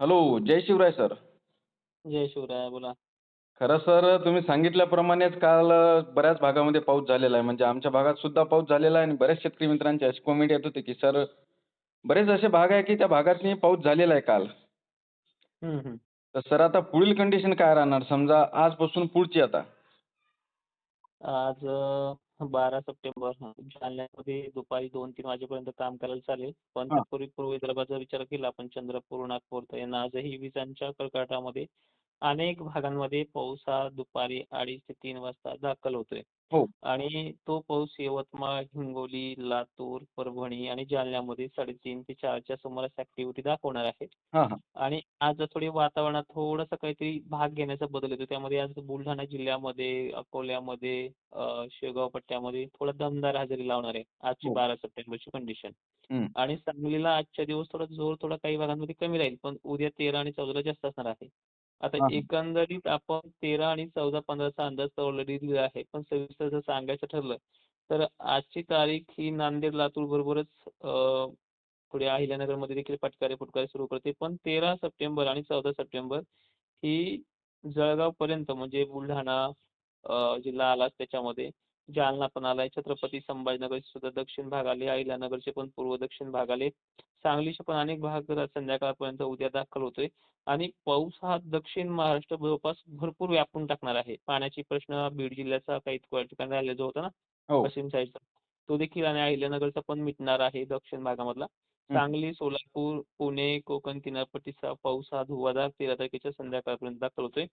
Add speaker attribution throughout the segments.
Speaker 1: Hello जय Shivray sir
Speaker 2: जय शिवराय बोला.
Speaker 1: खरं सर तुम्ही सांगितल्याप्रमाणेच काल बऱ्याच भागामध्ये पाऊस झालेला आहे. म्हणजे आमच्या भागात सुद्धा पाऊस झालेला आहे आणि बऱ्याच शेतकरी मित्रांची अशी कॉमेंट येत होती की सर बरेच असे भाग आहे की त्या भागातनी पाऊस झालेला आहे काल. तर सर आता पुढील कंडिशन काय राहणार? समजा आजपासून पुढची आता.
Speaker 2: आज बारा सप्टेंबर हा. जालन्यामध्ये दुपारी दोन तीन वाजेपर्यंत काम करायला चालेल पण. तत्पूर्वी पूर्व विदर्भाचा विचार केला आपण चंद्रपूर नागपूर तर यांना आजही विजांच्या कडकडाटामध्ये अनेक भागांमध्ये पाऊस हा दुपारी अडीच ते तीन वाजता दाखल होतोय.
Speaker 1: हो.
Speaker 2: आणि तो पाऊस यवतमाळ हिंगोली लातूर परभणी आणि जालन्यामध्ये साडेतीन ते चारच्या सुमारास ऍक्टिव्हिटी दाखवणार आहे.
Speaker 1: हां हां.
Speaker 2: आणि आज थोडी वातावरणात थोडासा काहीतरी भाग घेण्याचा बदल येतो त्यामध्ये आज बुलढाणा जिल्ह्यामध्ये अकोल्यामध्ये अ, शेगाव पट्ट्यामध्ये थोडा दमदार हजेरी लावणार आहे. आजची
Speaker 1: हो.
Speaker 2: बारा सप्टेंबरची कंडिशन. आणि सांगलीला आजच्या दिवस थोडा जोर थोडा काही भागांमध्ये कमी राहील. पण उद्या तेरा आणि चौदाला जास्त असणार आहे. आता. एकंदरीत आपण तेरा आणि चौदा पंधराचा अंदाज तर ऑलरेडी दिला आहे पण सविस्तर जर सांगायचं ठरलं तर आजची तारीख ही नांदेड लातूर बरोबरच अ, पुढे अहिल्यानगरमध्ये देखील फटकारे फुटकारे सुरू करते पण तेरा सप्टेंबर आणि चौदा सप्टेंबर ही जळगावपर्यंत म्हणजे बुलढाणा जिल्हा आलाच त्याच्यामध्ये जालना पण आलाय. छत्रपती संभाजीनगरचे सुद्धा दक्षिण भाग आले. अहिल्यानगरचे पण पूर्व दक्षिण भाग आले. सांगलीचे पण अनेक भाग संध्याकाळपर्यंत उद्या दाखल होतोय. आणि पाऊस हा दक्षिण महाराष्ट्र जवळपास भरपूर व्यापून टाकणार आहे. पाण्याची प्रश्न बीड जिल्ह्याचा काही ठिकाणी राहिला जो होता ना
Speaker 1: हो.
Speaker 2: पश्चिम साईडचा तो देखील आणि अहिल्यानगरचा पण मिटणार आहे दक्षिण भागामधला.
Speaker 1: हं.
Speaker 2: सांगली सोलापूर पुणे कोकण किनारपट्टीचा पाऊस हा धुवाधार तेरा तारखेच्या संध्याकाळपर्यंत दाखल होतोय.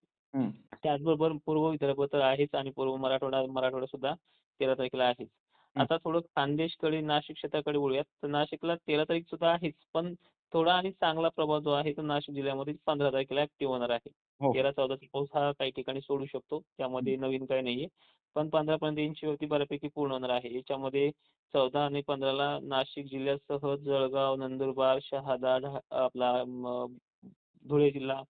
Speaker 2: त्याचबरोबर पूर्व विदर्भ तर आहेच आणि पूर्व मराठवाडा मराठवाडा सुद्धा तेरा तारखेला आहेच. आता थोडं खानदेशकडे नाशिक क्षेत्राकडे वळूयात. तर नाशिकला तेरा तारीख सुद्धा आहेच पण थोडा आणि चांगला प्रभाव जो आहे तो नाशिक जिल्ह्यामध्ये पंधरा तारखेला ऍक्टिव्ह होणार आहे.
Speaker 1: हो.
Speaker 2: तेरा चौदाचा पाऊस हा काही ठिकाणी सोडू शकतो. त्यामध्ये नवीन काही नाहीये. पण पंधरा पर्यंत इंचीवरती बऱ्यापैकी पूर्ण होणार आहे. याच्यामध्ये चौदा आणि पंधराला नाशिक जिल्ह्यासह जळगाव नंदुरबार शहादा ढा- आपला धुळे जिल्हा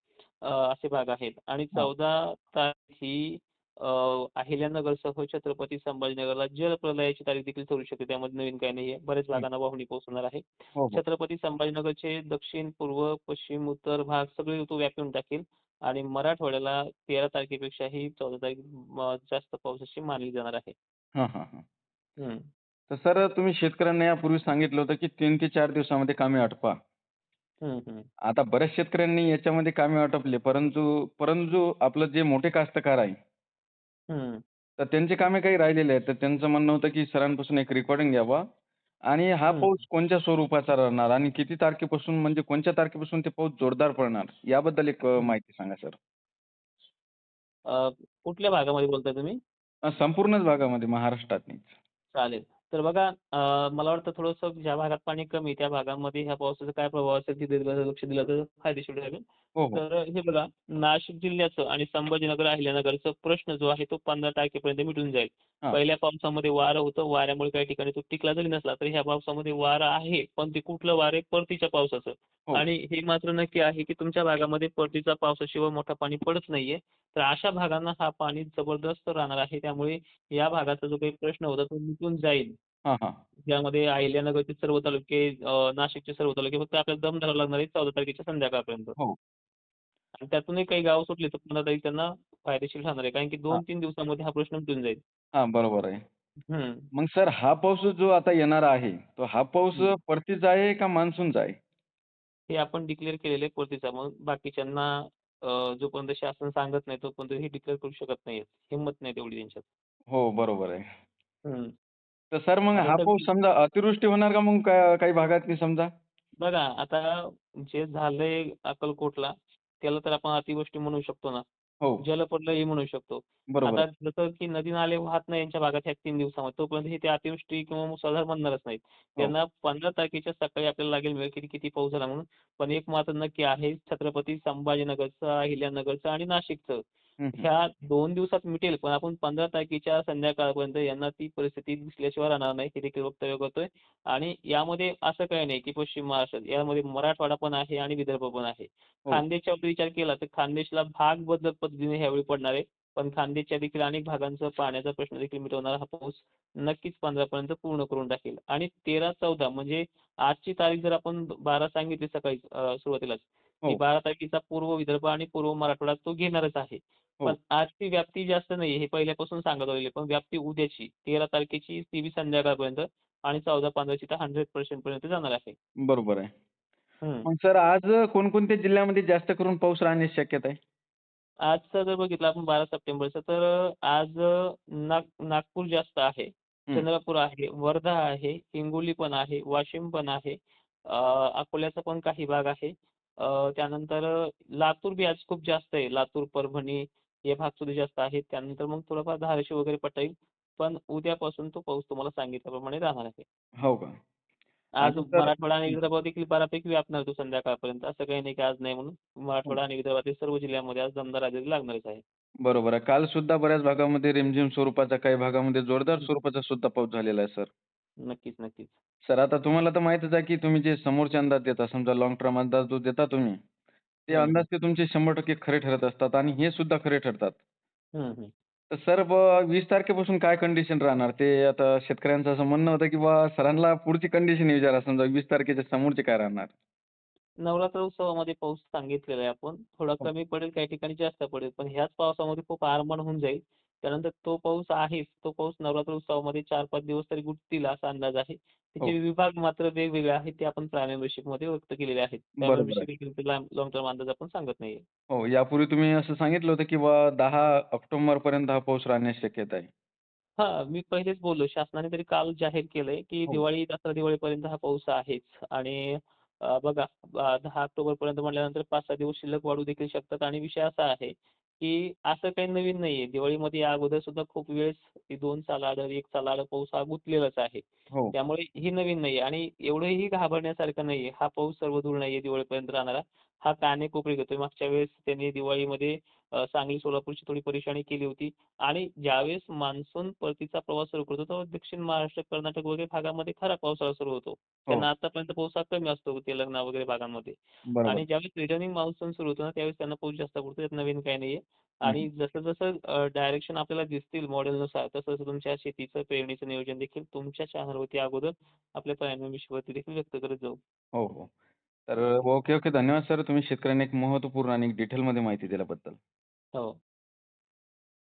Speaker 2: असे भाग आहेत. आणि. चौदा तारीख ही अहिल्यानगरसह छत्रपती संभाजीनगरला जलप्रलयाची तारीख देखील ठरू शकते. त्यामध्ये नवीन काही नाहीये. बरेच भागांना वाहुणी पोहोचणार आहे.
Speaker 1: हो हो.
Speaker 2: छत्रपती संभाजीनगरचे दक्षिण पूर्व पश्चिम उत्तर भाग सगळे ऋतू व्यापून टाकेल. आणि मराठवाड्याला तेरा तारखेपेक्षाही चौदा तारीख जास्त पावसाची मानली जाणार आहे.
Speaker 1: तर सर तुम्ही शेतकऱ्यांना यापूर्वी सांगितलं होतं की तीन ते चार दिवसामध्ये कामे आटपा.
Speaker 2: हम्म, हम्म.
Speaker 1: आता बऱ्याच शेतकऱ्यांनी याच्यामध्ये कामे आटपले परंतु परंतु आपलं जे मोठे कास्तकार आहे
Speaker 2: हम्म.
Speaker 1: तर त्यांचे कामे काही राहिलेले आहेत. तर त्यांचं म्हणणं होतं की सरांपासून एक रेकॉर्डिंग घ्यावा आणि हा
Speaker 2: हम्म.
Speaker 1: पाऊस कोणत्या स्वरूपाचा राहणार आणि किती तारखेपासून म्हणजे कोणत्या तारखेपासून ते पाऊस जोरदार पडणार याबद्दल एक अ, माहिती सांगा सर.
Speaker 2: अ, कुठल्या भागामध्ये बोलताय तुम्ही?
Speaker 1: अ, संपूर्णच भागामध्ये महाराष्ट्रातनीच.
Speaker 2: चालेल. तर बघा मला वाटतं थोडंसं ज्या भागात पाणी कमी आहे, त्या भागामध्ये ह्या पावसाचा काय प्रभाव असेल तिथे लक्ष दिलं तर फायदेशीर ठरेल.
Speaker 1: हो हो.
Speaker 2: तर हे बघा नाशिक जिल्ह्याचं आणि संभाजीनगर अहिल्यानगरचा प्रश्न जो आहे तो पंधरा तारखेपर्यंत मिटून जाईल.
Speaker 1: हा.
Speaker 2: पहिल्या पावसामध्ये वारं होतं वाऱ्यामुळे काही ठिकाणी तो टिकला जरी नसला तरी ह्या पावसामध्ये वारं आहे पण ते कुठलं वार आहे? परतीच्या पावसाचं.
Speaker 1: हो.
Speaker 2: आणि हे मात्र नक्की आहे की तुमच्या भागामध्ये परतीचा पावसाशिवाय मोठा पाणी पडत नाहीये. तर अशा भागांना हा पाणी जबरदस्त राहणार आहे त्यामुळे या भागाचा जो काही प्रश्न होता तो मिटून जाईल.
Speaker 1: हां हां.
Speaker 2: ज्यामध्ये अहिल्यानगरचे सर्व तालुके अ, नाशिकचे सर्व तालुके फक्त आपल्याला दम धरावा लागणार आहे चौदा तारखेच्या संध्याकाळपर्यंत.
Speaker 1: हो.
Speaker 2: आणि त्यातूनही काही गाव सुटले तर पंधरा तारीख त्यांना फायदेशीर ठरणार आहे. कारण की दोन तीन दिवसामध्ये हा प्रश्न मिटून जाईल.
Speaker 1: हां बरोबर आहे. मग सर हा पाऊस जो आता येणार आहे तो हा पाऊस. परतीचा आहे का मान्सूनचा आहे?
Speaker 2: हे आपण डिक्लेअर केलेले परतीचा. मग बाकीच्यांना जोपर्यंत शासन सांगत नाही तोपर्यंत हे डिक्लेअर करू शकत नाहीत हिंमत नाही तेवढी त्यांच्यात.
Speaker 1: हो बरोबर आहे. तर सर मग हा पाऊस समजा अतिवृष्टी होणार का मग काही भागातनी समजा?
Speaker 2: बघा आता जे झालंय अक्कलकोटला त्याला तर आपण अतिवृष्टी म्हणू शकतो ना.
Speaker 1: हो.
Speaker 2: जलप्रलयही म्हणू शकतो. आता जसं की नदी नाले वाहत नाही यांच्या भागात ह्या तीन दिवसामध्ये तोपर्यंत हे ते अतिवृष्टी किंवा मुसळधार म्हणणारच नाहीत.
Speaker 1: हो.
Speaker 2: त्यांना पंधरा तारखेच्या सकाळी आपल्याला लागेल वेळ किती किती पाऊस झाला म्हणून. पण एक मात्र नक्की आहे छत्रपती संभाजीनगरचं अहिल्यानगरचं आणि नाशिकचं. ह्या दोन दिवसात मिटेल पण आपण पंधरा तारखेच्या संध्याकाळपर्यंत यांना ती परिस्थिती दिसल्याशिवाय राहणार नाही हे देखील वक्तव्य करतोय. आणि यामध्ये असं काही नाही की पश्चिम महाराष्ट्रात यामध्ये मराठवाडा पण आहे आणि विदर्भ पण आहे.
Speaker 1: हो.
Speaker 2: खानदेशच्या बाबतीत विचार केला तर खानदेशला भाग बदलत पद्धतीने ह्यावेळी पडणार आहे. पण खानदेशच्या देखील अनेक भागांचा पाण्याचा प्रश्न देखील मिटवणारा हा पाऊस नक्कीच पंधरा पर्यंत पूर्ण करून टाकेल. आणि तेरा चौदा म्हणजे आजची तारीख जर आपण बारा सांगितली सकाळी सुरुवातीलाच की
Speaker 1: हो.
Speaker 2: 12 तारखेचा पूर्व विदर्भ आणि पूर्व मराठवाडा तो घेणारच आहे.
Speaker 1: हो.
Speaker 2: पण आजची व्याप्ती जास्त नाहीये हे पहिल्यापासून सांगत आलेलो. पण व्याप्ती उद्याची 13 तारखेची ती बी संध्याकाळपर्यंत आणि 14-15 ची तर 100% पर्यंत जाणार आहे.
Speaker 1: बरोबर आहे. मग सर आज कोणकोणत्या जिल्ह्यामध्ये जास्त करून पाऊस राहण्याची शक्यता आहे?
Speaker 2: आजचं जर बघितलं आपण 12 सप्टेंबरचं तर आज नाग नागपूर जास्त आहे. चंद्रपूर आहे, वर्धा आहे, हिंगोली पण आहे, वाशिम पण आहे, अकोल्याचा पण काही भाग आहे. त्यानंतर लातूर बी आज खूप जास्त आहे. लातूर, परभणी हे भाग सुद्धा जास्त आहेत. त्यानंतर मग थोडाफार धाराशिव वगैरे पट्टा येईल. पण उद्यापासून तो पाऊस तुम्हाला सांगितल्याप्रमाणे राहणार आहे.
Speaker 1: हो का?
Speaker 2: आज मराठवाडा आणि
Speaker 1: हं.
Speaker 2: विदर्भ देखील बऱ्यापैकी व्यापणार तो संध्याकाळपर्यंत. असं काही नाही की आज नाही म्हणून. मराठवाडा आणि विदर्भातील सर्व जिल्ह्यांमध्ये आज दमदार हजेरी लागणारच आहे.
Speaker 1: बरोबर आहे. काल सुद्धा बऱ्याच भागामध्ये रिमझिम स्वरूपाचा, काही भागामध्ये जोरदार. स्वरूपाचा सुद्धा पाऊस झालेला आहे सर.
Speaker 2: नक्कीच, नक्कीच.
Speaker 1: सर आता तुम्हाला तर माहीतच आहे की तुम्ही जे समोरचे अंदाज देता, समजा लाँग टर्म अंदाज जो देता तुम्ही, ते. अंदाज ते तुमचे 100% खरे ठरत असतात आणि हे सुद्धा खरे ठरतात. तर सर ब 20 तारखेपासून काय कंडिशन राहणार? ते आता शेतकऱ्यांचं असं म्हणणं होतं की बुवा सरांना पुढची कंडिशन विचारा समजा 20 तारखेच्या समोरचे काय राहणार?
Speaker 2: नवरात्र उत्सवामध्ये पाऊस सांगितलेला आहे आपण. थोडा
Speaker 1: हो.
Speaker 2: कमी पडेल, काही ठिकाणी जास्त पडेल. पण ह्याच पावसामध्ये खूप आरमार होऊन जाईल. त्यानंतर तो पाऊस आहेच. तो पाऊस नवरात्र उत्सवामध्ये 4-5 दिवस तरी गुंततील असा अंदाज आहे.
Speaker 1: हो.
Speaker 2: त्याचे विभाग मात्र वेगवेगळे आहेत. ते आपण प्रायमरी मेंबरशिपमध्ये व्यक्त केलेले आहेत. मेंबरशिप लाँग टर्म अंदाज आपण सांगत नाहीये.
Speaker 1: हो, यापूर्वी तुम्ही असं सांगितलं होतं की बुवा 10 ऑक्टोबरपर्यंत हा पाऊस राहण्याची शक्यता आहे.
Speaker 2: हां, मी पहिलेच बोललो. शासनाने तरी काल जाहीर केलंय की
Speaker 1: हो.
Speaker 2: दिवाळी, दसरा दिवाळीपर्यंत हा पाऊस आहेच आणि बघा अ, 10 ऑक्टोबरपर्यंत म्हटल्यानंतर 5-6 दिवस शिल्लक वाढू देखील शकतात आणि विषय असा आहे की असं काही नवीन नाहीये. दिवाळीमध्ये या अगोदर सुद्धा खूप वेळेस 2 सालाआड, 1 सालाआड पाऊस हा गुंतलेलाच आहे.
Speaker 1: हो.
Speaker 2: त्यामुळे ही नवीन नाहीये आणि एवढंही घाबरण्यासारखं नाहीये. हा पाऊस सर्वदूर नाहीये दिवाळीपर्यंत राहणारा. हा कानेकोपरे घेतोय. मागच्या वेळेस त्यांनी दिवाळीमध्ये सांगली, सोलापूरची थोडी परेशानी केली होती आणि ज्यावेळेस मान्सून परतीचा प्रवास सुरू करतो, तेव्हा दक्षिण महाराष्ट्र, कर्नाटक वगैरे भागामध्ये खरा पावसाळा सुरू होतो. त्यांना
Speaker 1: हो.
Speaker 2: आतापर्यंत पाऊस कमी असतो तेलंगणा वगैरे भागांमध्ये. आणि ज्यावेळेस रिटर्निंग मान्सून सुरू होतो ना, त्यावेळेस त्यांना पाऊस जास्त पडतो. त्यात नवीन काही नाहीये आणि. जसं-जसं अ, डायरेक्शन आपल्याला दिसतील मॉडेलनुसार, तसं-तसं तुमच्या शेतीचं, पेरणीचं नियोजन देखील तुमच्या चॅनलवरती अगोदर आपल्या प्रायमरी मेंबरशिपवरती देखील व्यक्त करत जाऊ.
Speaker 1: हो, हो. तर ओके, ओके. धन्यवाद सर. तुम्ही शेतकऱ्यांना एक महत्त्वपूर्ण आणि डिटेलमध्ये माहिती दिल्याबद्दल.
Speaker 2: हो.